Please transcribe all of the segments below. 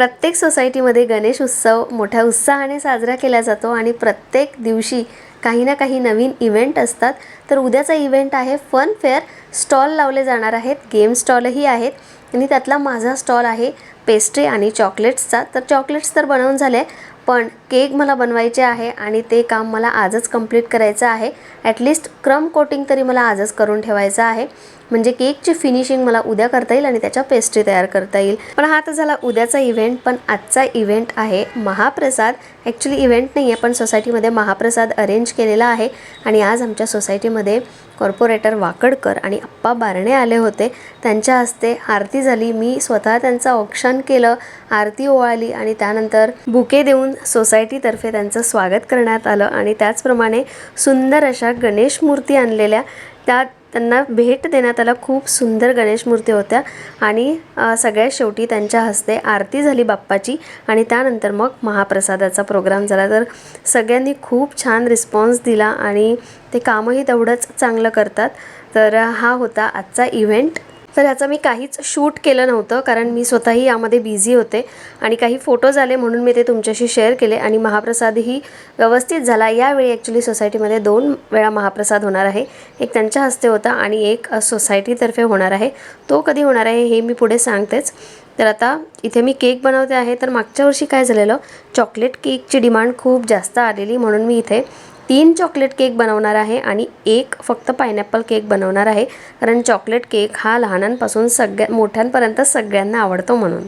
प्रत्येक सोसायटीमध्ये गणेश उत्सव मोठ्या उत्साहाने साजरा केला जातो आणि प्रत्येक दिवशी काही ना काही नवीन इव्हेंट असतात. तर उद्याचा इव्हेंट आहे फन फेअर. स्टॉल लावले जाणार आहेत. गेम स्टॉलही आहेत. आणि त्यातला माझा स्टॉल आहे पेस्ट्री आणि चॉकलेट्सचा. तर चॉकलेट्स तर बनवून झाले पण केक मला बनवायचे आहे आणि ते काम मला आजच कंप्लीट करायचं आहे. ॲटलिस्ट क्रम कोटिंग तरी मला आजच करून ठेवायचं आहे. म्हणजे केकची फिनिशिंग मला उद्या करता येईल आणि त्याच्या पेस्ट्री तयार करता येईल. पण हा तर झाला उद्याचा इव्हेंट पण आजचा इव्हेंट आहे महाप्रसाद. ॲक्च्युली इव्हेंट नाही आहे पण सोसायटीमध्ये महाप्रसाद अरेंज केलेला आहे. आणि आज आमच्या सोसायटीमध्ये कॉर्पोरेटर वाकडकर आणि अप्पा बारणे आले होते. त्यांच्या हस्ते आरती झाली. मी स्वतः त्यांचं औक्षण केलं आरती ओवाळली आणि त्यानंतर बुके देऊन सोसायटीतर्फे त्यांचं स्वागत करण्यात आलं. आणि त्याचप्रमाणे सुंदर अशा गणेश मूर्ती आणलेल्या. त्यात त्यांना भेट देण्यात आला. खूप सुंदर गणेश मूर्ती होत्या. आणि सगळ्यात शेवटी त्यांच्या हस्ते आरती झाली बाप्पाची. आणि त्यानंतर मग महाप्रसादाचा प्रोग्राम झाला. तर सगळ्यांनी खूप छान रिस्पॉन्स दिला आणि ते कामही तेवढंच चांगलं करतात. तर हा होता आजचा इव्हेंट. तर ह्याचं मी काहीच शूट केलं नव्हतं कारण मी स्वतःही यामध्ये बिझी होते आणि काही फोटोज आले म्हणून मी ते तुमच्याशी शेअर केले आणि महाप्रसादही व्यवस्थित झाला. यावेळी ॲक्च्युली सोसायटीमध्ये दोन वेळा महाप्रसाद होणार आहे. एक त्यांच्या हस्ते होता आणि एक सोसायटीतर्फे होणार आहे. तो कधी होणार आहे हे मी पुढे सांगतेच. तर आता इथे मी केक बनवते आहे. तर मागच्या वर्षी काय झालेलं? चॉकलेट केकची डिमांड खूप जास्त आलेली म्हणून मी इथे तीन चॉकलेट केक बनवणार आहे आणि एक फक्त पायनॅपल केक बनवणार आहे. कारण चॉकलेट केक हा लहानांपासून सगळ्या मोठ्यांपर्यंत सगळ्यांना आवडतो म्हणून.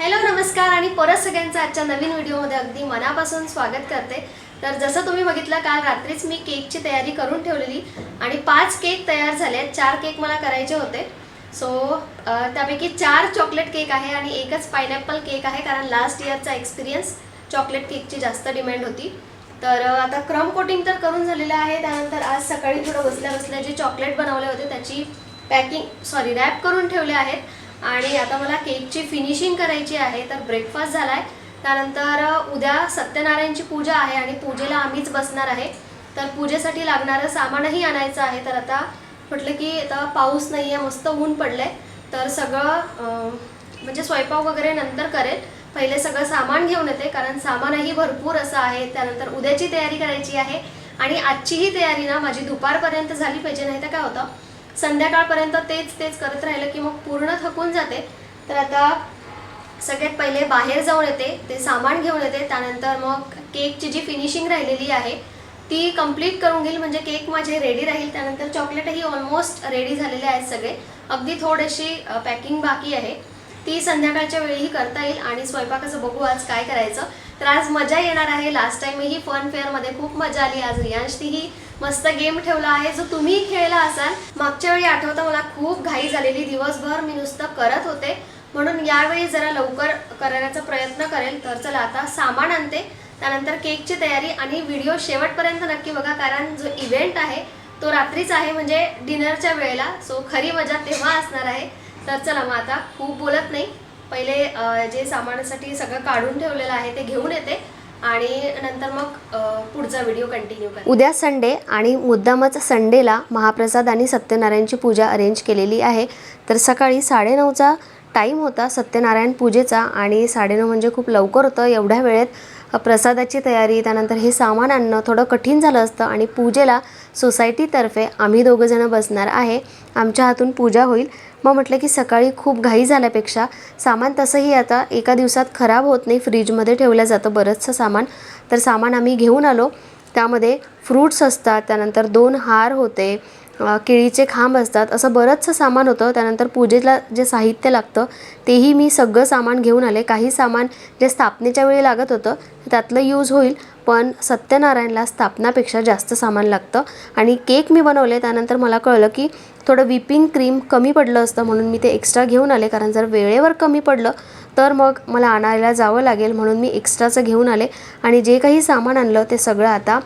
हॅलो नमस्कार आणि परत सगळ्यांचं आजच्या नवीन व्हिडिओमध्ये अगदी मनापासून स्वागत करते. तर जसं तुम्ही बघितलं काल रात्रीच मी केकची तयारी करून ठेवलेली आणि पाच केक तयार झाले आहेत. चार केक मला करायचे होते. सो त्यापैकी चार चॉकलेट केक आहे आणि एकच पायनॅपल केक आहे. कारण लास्ट इयरचा एक्सपिरियन्स चॉकलेट केकची जास्त डिमांड होती. तर आता क्रम कोटिंग तर करून झालेलं आहे. त्यानंतर आज सकाळी थोडं बसल्या बसल्या जे चॉकलेट बनवले होते त्याची पॅकिंग सॉरी रॅप करून ठेवले आहेत. आणि आता मला केकची फिनिशिंग करायची आहे. तर ब्रेकफास्ट झाला आहे त्यानंतर उद्या सत्यनारायणची पूजा आहे आणि पूजेला आम्हीच बसणार आहे. तर पूजेसाठी लागणारं सामानही आणायचं आहे. तर आता म्हटलं की आता पाऊस नाही आहे मस्त ऊन पडलं आहे तर सगळं म्हणजे स्वयंपाक वगैरे नंतर करेल. पहिले सगळं सामान घेऊन येते कारण सामानही भरपूर असं आहे. त्यानंतर उद्याची तयारी करायची आहे. आणि आजचीही तयारी ना माझी दुपारपर्यंत झाली पाहिजे नाही तर काय होतं? संध्याकाळपर्यंत तेच तेच करत राहिलं की मग पूर्ण थकून जाते. तर आता सगळ्यात पहिले बाहेर जाऊन येते ते सामान घेऊन येते. त्यानंतर मग केकची जी फिनिशिंग राहिलेली आहे ती कंप्लीट करून घेईल. म्हणजे केक माझे रेडी राहील. त्यानंतर चॉकलेटही ऑलमोस्ट रेडी झालेले आहेत सगळे. अगदी थोडीशी पॅकिंग बाकी आहे. ती संध्याकाळच्या वेळीही करता येईल आणि स्वयंपाकाचं बघू आज काय करायचं. तर आज मजा येणार आहे. लास्ट टाइमही फन फेअरमध्ये खूप मजा आली. आज रियांशनीही मस्त गेम ठेवला आहे. जो तुम्ही खेळला असाल मागच्या वेळी आठवतं मला खूप घाई झालेली दिवसभर मी नुसतं करत होते. म्हणून यावेळी जरा लवकर करण्याचा प्रयत्न करेल. तर चला आता सामान आणते. त्यानंतर केकची तयारी आणि व्हिडिओ शेवटपर्यंत नक्की बघा कारण जो इव्हेंट आहे तो रात्रीच आहे म्हणजे डिनरच्या वेळेला. सो खरी मजा तेव्हा असणार आहे. तर चला मग आता खूप बोलत नाही. पहिले जे सामानासाठी सगळं काढून ठेवलेलं आहे ते घेऊन येते आणि नंतर मग पुढचा व्हिडिओ कंटिन्यू उद्या संडे आणि मुद्दामच संडेला महाप्रसाद आणि सत्यनारायणची पूजा अरेंज केलेली आहे. तर सकाळी साडेनऊचा टाईम होता सत्यनारायण पूजेचा आणि साडेनऊ म्हणजे खूप लवकर होतं. एवढ्या वेळेत प्रसादाची तयारी त्यानंतर हे सामान आणणं थोडं कठीण झालं असतं आणि पूजेला सोसायटीतर्फे आम्ही दोघंजणं बसणार आहे. आमच्या हातून पूजा होईल. मग म्हटलं की सकाळी खूप घाई झाल्यापेक्षा सामान तसंही आता एका दिवसात खराब होत नाही. फ्रीजमध्ये ठेवलं जातं बरंचसं सामान. तर सामान आम्ही घेऊन आलो. त्यामध्ये फ्रूट्स असतात त्यानंतर दोन हार होते केळीचे खांब असतात. असं बरंचसं सामान होतं. त्यानंतर पूजेला जे साहित्य लागतं तेही मी सगळं सामान घेऊन आले. काही सामान जे स्थापनेच्या वेळी लागत होतं त्यातलं यूज होईल पण सत्यनारायणला स्थापनापेक्षा जास्त सामान लागतं. आणि केक मी बनवले. त्यानंतर मला कळलं की थोडं विपिंग क्रीम कमी पडलं असतं म्हणून मी ते एक्स्ट्रा घेऊन आले. कारण जर वेळेवर कमी पडलं तर मग मला आणायला जावं लागेल म्हणून मी एक्स्ट्राचं घेऊन आले. आणि जे काही सामान आणलं ते सगळं आता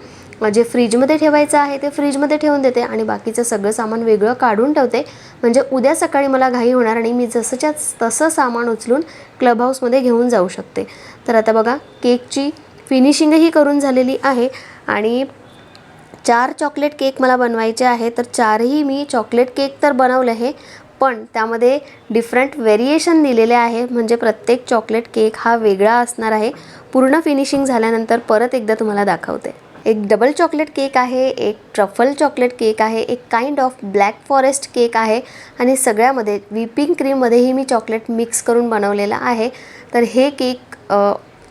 जे फ्रीजमध्ये ठेवायचं आहे ते फ्रीजमध्ये ठेवून देते आणि बाकीचं सगळं सामान वेगळं काढून ठेवते. म्हणजे उद्या सकाळी मला घाई होणार आणि मी जसंच्या तसं सामान उचलून क्लब हाऊसमध्ये घेऊन जाऊ शकते. तर आता बघा केकची फिनिशिंगही करून झालेली आहे आणि चार चॉकलेट केक मला बनवायचे आहे तर चारही मी चॉकलेट केक तर बनवलं आहे पण त्यामध्ये डिफरंट व्हेरिएशन दिलेले आहे. म्हणजे प्रत्येक चॉकलेट केक हा वेगळा असणार आहे. पूर्ण फिनिशिंग झाल्यानंतर परत एकदा तुम्हाला दाखवते. एक डबल चॉकलेट केक आहे एक ट्रफल चॉकलेट केक आहे एक kind of black forest cake आहे आणि सगळ्यामध्ये व्हिपिंग क्रीममध्येही मी चॉकलेट मिक्स करून बनवलेलं आहे. तर हे केक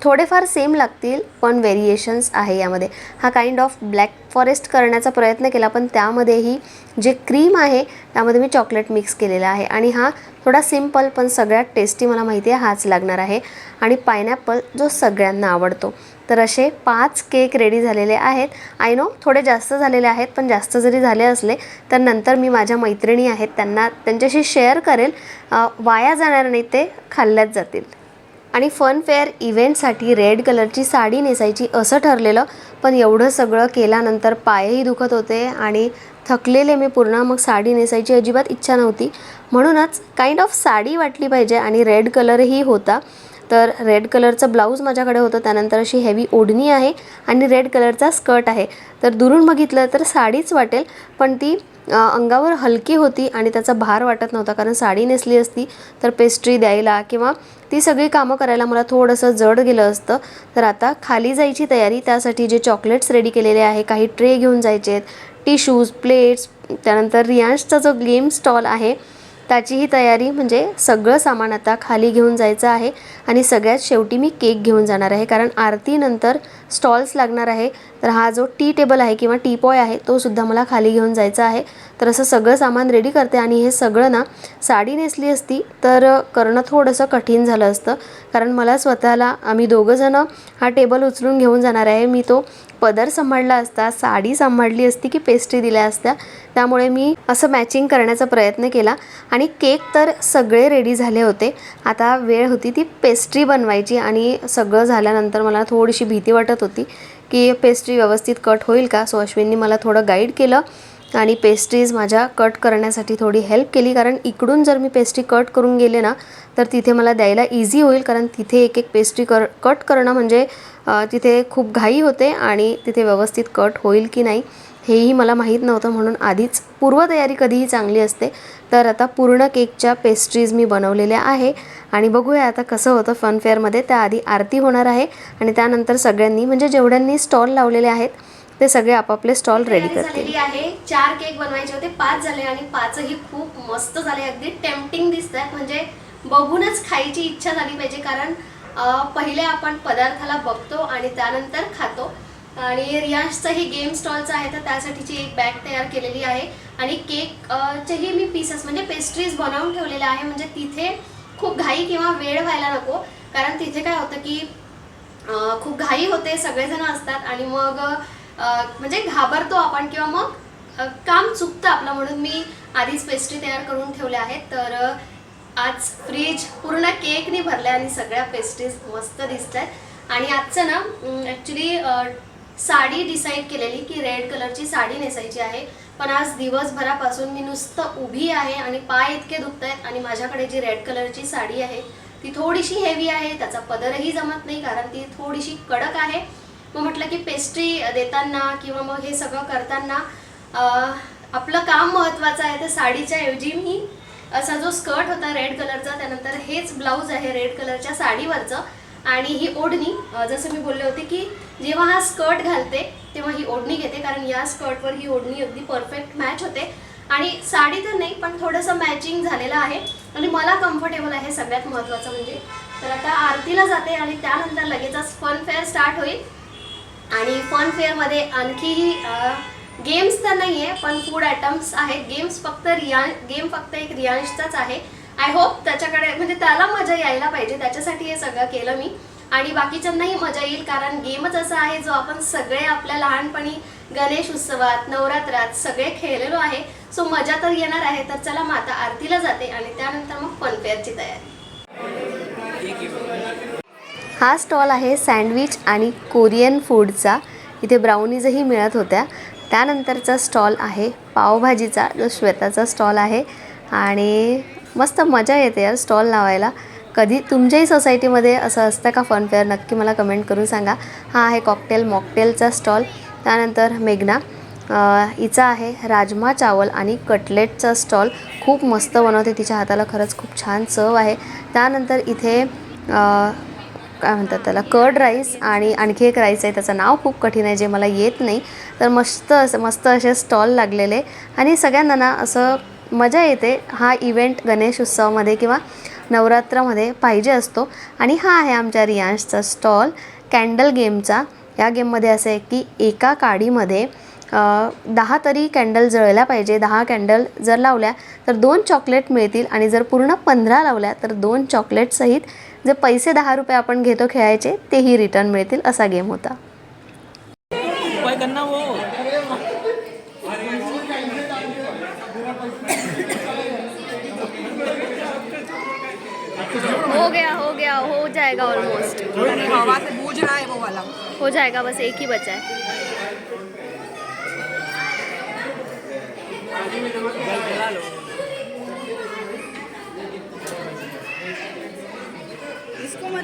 थोडेफार सेम लागतील पण व्हेरिएशन्स आहे यामध्ये. हा काइंड ऑफ ब्लॅक फॉरेस्ट करण्याचा प्रयत्न केला पण त्यामध्येही जे क्रीम आहे त्यामध्ये मी चॉकलेट मिक्स केलेला आहे. आणि हा थोडा सिंपल पण सगळ्यात टेस्टी मला माहिती आहे हाच लागणार आहे. आणि पायनॅपल जो सगळ्यांना आवडतो. तर असे पाच केक रेडी झालेले आहेत. आय नो थोडे जास्त झालेले आहेत पण जास्त जरी झाले असले तर नंतर मी माझ्या मैत्रिणी आहेत त्यांना त्यांच्याशी शेअर करेल वाया जाणार नाही ते खाल्ल्याच जातील. आणि फन फेअर इव्हेंटसाठी रेड कलरची साडी नेसायची असं ठरलेलं पण एवढं सगळं केल्यानंतर पायही दुखत होते आणि थकलेले मी पूर्ण मग साडी नेसायची अजिबात इच्छा नव्हती. म्हणूनच काइंड ऑफ साडी वाटली पाहिजे आणि रेड कलरही होता. तर रेड कलरचं ब्लाऊज माझ्याकडे होतं. त्यानंतर अशी हेवी ओढणी आहे आणि रेड कलरचा स्कर्ट आहे. तर दुरून बघितलं तर साडीच वाटेल पण ती अंगावर हलकी होती आणि त्याचा भार वाटत नव्हता कारण साडी नेसली असती तर पेस्ट्री द्यायला किंवा ती सगळी कामं करायला मला थोडंसं जड गेलं असतं. तर आता खाली जायची तयारी त्यासाठी जे चॉकलेट्स रेडी केलेले आहे काही ट्रे घेऊन जायचे आहेत टिशूज प्लेट्स त्यानंतर रियांशचा जो गेम स्टॉल आहे त्याचीही तयारी म्हणजे सगळं सामान आता खाली घेऊन जायचं आहे आणि सगळ्यात शेवटी मी केक घेऊन जाणार आहे. कारण आरतीनंतर स्टॉल्स लागणार आहे. तर हा जो टी टेबल आहे किंवा टी पॉय आहे तो सुद्धा मला खाली घेऊन जायचा आहे. तर असं सगळं सामान रेडी करते आणि हे सगळं ना साडी नेसली असती तर करणं थोडंसं कठीण झालं असतं. कारण मला स्वतःला आम्ही दोघंजणं हा टेबल उचलून घेऊन जाणार आहे. मी तो पदर सांभाळला असता साडी सांभाळली असती की पेस्ट्री दिल्या असत्या. त्यामुळे मी असं मॅचिंग करण्याचा प्रयत्न केला आणि केक तर सगळे रेडी झाले होते. आता वेळ होती ती पेस्ट्री बनवायची आणि सगळं झाल्यानंतर मला थोडीशी भीती वाटत होती की पेस्ट्री व्यवस्थित कट होईल का? सो अश्विननी मला थोडं गाईड केलं आणि पेस्ट्रीज माझ्या कट करण्यासाठी थोडी हेल्प केली. कारण इकडून जर मी पेस्ट्री कट करून गेले ना तर तिथे मला द्यायला इझी होईल. कारण तिथे एक एक पेस्ट्री कर कट करणं म्हणजे तिथे खूप घाई होते आणि तिथे व्यवस्थित कट होईल की नाही. हेही मला माहीत नव्हतं म्हणून आधीच पूर्वतयारी कधीही चांगली असते तर आता पूर्ण केकच्या पेस्ट्रीज मी बनवलेल्या आहे. आणि बघूया आता कसं होतं फनफेअरमध्ये. त्याआधी आरती होणार आहे आणि त्यानंतर सगळ्यांनी म्हणजे जेवढ्यांनी स्टॉल लावलेले आहेत ते सगळे आपापले स्टॉल रेडी करतील. झालेली आहे. चार केक बनवायचे होते पाच झाले आणि पाचही खूप मस्त झाले. अगदी टेम्पटिंग दिसत आहेत म्हणजे बघूनच खायची इच्छा झाली पाहिजे कारण पहिले आपण पदार्थाला बघतो आणि त्यानंतर खातो. आणि रियांशचं हे गेम स्टॉलचं आहे तर त्यासाठीची एक बॅग तयार केलेली आहे. आणि केक चेही मी पीसेस म्हणजे पेस्ट्रीज बनवून ठेवलेल्या आहे. म्हणजे तिथे खूप घाई किंवा वेळ व्हायला नको. कारण तिथे काय होतं की खूप घाई होते सगळेजण असतात. आणि मग म्हणजे घाबरतो आपण किंवा मग काम चुकतं आपलं म्हणून मी आधीच पेस्ट्री तयार करून ठेवल्या आहेत. तर आज फ्रीज पूर्ण केकने भरल्या आणि सगळ्या पेस्ट्रीज मस्त दिसत आहेत. आणि आजचं ना ॲक्च्युली साडी डिसाईड केलेली की रेड कलरची साडी नेसायची आहे. पण आज दिवसभरापासून मी नुसतं उभी आहे आणि पाय इतके दुखत आहेत आणि माझ्याकडे जी रेड कलरची साडी आहे ती थोडीशी हेवी आहे त्याचा पदरही जमत नाही कारण ती थोडीशी कडक आहे. मग म्हटलं की पेस्ट्री देताना किंवा मग हे सगळं करताना आपलं काम महत्त्वाचं आहे. तर साडीच्या ऐवजी मी असा जो स्कर्ट होता रेड कलरचा त्यानंतर हेच ब्लाऊज आहे रेड कलरच्या साडीवरचं. आणि ही ओढणी जसं मी बोलले होते की जेव्हा हा स्कर्ट घालते तेव्हा ही ओढणी घेते कारण या स्कर्टवर ही ओढणी अगदी परफेक्ट मॅच होते. आणि साडी तर नाही पण थोडंसं मॅचिंग झालेलं आहे. आणि मला कम्फर्टेबल आहे सगळ्यात महत्त्वाचं म्हणजे. तर आता आरतीला जाते आणि त्यानंतर लगेचच फन फेअर स्टार्ट होईल. आणि फन फेअरमध्ये आणखीही गेम्स तर नाही आहे पण फूड आयटम्स आहेत. गेम्स फक्त रिया गेम फक्त एक रियांशचाच आहे. आय होप त्याच्याकडे म्हणजे त्याला मजा यायला पाहिजे. त्याच्यासाठी हे सगळं केलं मी. आणि बाकीच्यांनाही मजा येईल कारण गेमच असा आहे जो आपण सगळे आपल्या लहानपणी गणेश उत्सवात नवरात्रात सगळे खेळलेलो आहे. सो मजा तर येणार आहे तर चला माता आरतीला जाते आणि त्यानंतर मग फनफेअरची तयारी. हा स्टॉल आहे सँडविच आणि कोरियन फूडचा इथे ब्राउनीजही मिळत होत्या. त्यानंतरचा स्टॉल आहे पावभाजीचा जो श्वेताचा स्टॉल आहे. आणि मस्त मजा येते यार स्टॉल लावायला. कधी तुमच्याही सोसायटीमध्ये असं असतं का फनफेअर नक्की मला कमेंट करून सांगा. हा आहे कॉकटेल मॉकटेलचा स्टॉल त्यानंतर मेघना. हिचा आहे राजमा चावल आणि कटलेटचा स्टॉल खूप मस्त बनवते तिच्या हाताला. खरंच खूप छान चव आहे. त्यानंतर इथे काय म्हणतात त्याला? कर्ड राईस आणि आणखी एक राईस आहे. त्याचं नाव खूप कठीण आहे जे मला येत नाही. तर मस्त असं मस्त असे स्टॉल लागलेले. आणि सगळ्यांना ना असं मजा येते. हा इव्हेंट गणेश उत्सवामध्ये किंवा नवरात्रामध्ये पाहिजे असतो. आणि हा आहे आमच्या रियांशचा स्टॉल कॅन्डल गेमचा या गेममध्ये असं आहे की एका काडीमध्ये दहा तरी कॅन्डल जळल्या पाहिजे. दहा कॅन्डल जर लावल्या तर दोन चॉकलेट मिळतील. आणि जर पूर्ण पंधरा लावल्या तर दोन चॉकलेटसहित जे पैसे दहा रुपये आपण घेतो खेळायचे तेही रिटर्न मिळतील असा गेम होता. हो गया हो गया हो जाएगा ऑलमोस्ट हवा से बूझ रहा है वो वाला। हो जाएगा बस एक ही बचा है।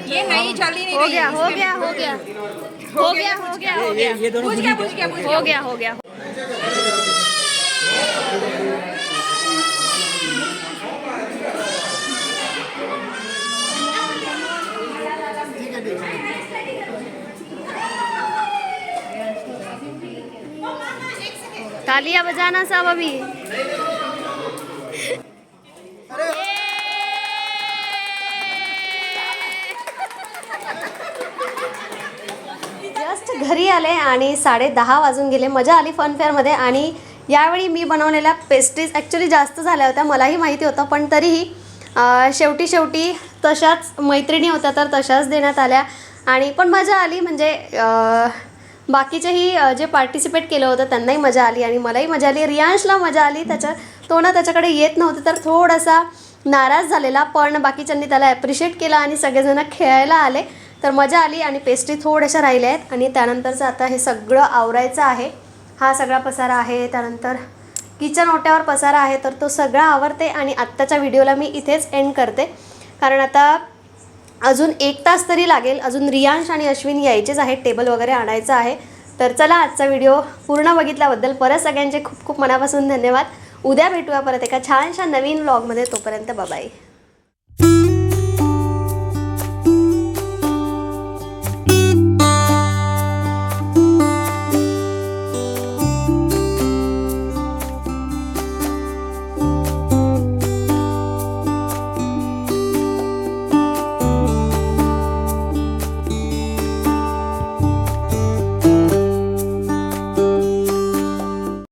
ये नहीं जल्दी नहीं हो गया है, हो गया हो गया। हो गया हो गया हो गया बुझ गया। हो गया हो गया। तालियां बजाना सब अभी। जस्ट घरी आले आणि साडे दहा वाजून गेले. मजा आली फनफेअरमध्ये आणि यावेळी मी बनवलेल्या पेस्ट्रीज ॲक्च्युली जास्त झाल्या होत्या मलाही माहिती होतं पण तरीही शेवटी शेवटी तशाच मैत्रिणी होत्या तर तशाच देण्यात आल्या. आणि पण मजा आली म्हणजे बाकीचेही जे पार्टिसिपेट केलं होतं त्यांनाही मजा आली आणि मलाही मजा आली. रियांशला मजा आली. त्याच्या तो ना त्याच्याकडे येत नव्हतं तर थोडासा नाराज झालेला पण बाकीच्यांनी त्याला ॲप्रिशिएट केलं आणि सगळेजण खेळायला आले. तर मजा आली आणि पेस्ट्री थोड्याशा राहिल्या आहेत. आणि त्यानंतरचं आता हे सगळं आवरायचं आहे. हा सगळा पसारा आहे. त्यानंतर किचन ओट्यावर पसारा आहे. तर तो सगळा आवरते आणि आत्ताच्या व्हिडिओला मी इथेच एंड करते. कारण आता अजून एक तास तरी लागेल. अजून रियांश आणि अश्विन यायचेच आहेत. टेबल वगैरे आणायचं आहे. तर चला आजचा व्हिडिओ पूर्ण बघितल्याबद्दल परत सगळ्यांचे खूप खूप मनापासून धन्यवाद. उद्या भेटूया परत एका छानशा नवीन व्लॉगमध्ये तोपर्यंत बाबाई